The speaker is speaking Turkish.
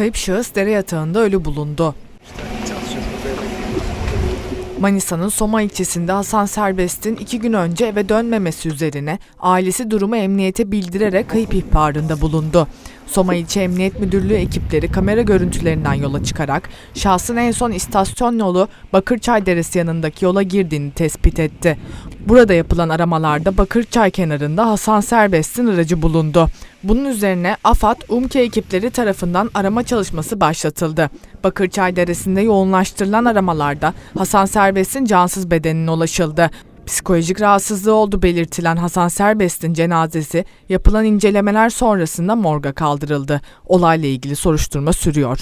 kayıp şahıs dere yatağında ölü bulundu. Manisa'nın Soma ilçesinde Hasan Serbest'in iki gün önce eve dönmemesi üzerine ailesi durumu emniyete bildirerek kayıp ihbarında bulundu. Soma İlçe Emniyet Müdürlüğü ekipleri kamera görüntülerinden yola çıkarak şahsın en son istasyon yolu Bakırçay Deresi yanındaki yola girdiğini tespit etti. Burada yapılan aramalarda Bakırçay kenarında Hasan Serbest'in aracı bulundu. Bunun üzerine AFAD, UMKE ekipleri tarafından arama çalışması başlatıldı. Bakırçay Deresi'nde yoğunlaştırılan aramalarda Hasan Serbest'in cansız bedenine ulaşıldı. Psikolojik rahatsızlığı oldu belirtilen Hasan Serbest'in cenazesi yapılan incelemeler sonrasında morga kaldırıldı. Olayla ilgili soruşturma sürüyor.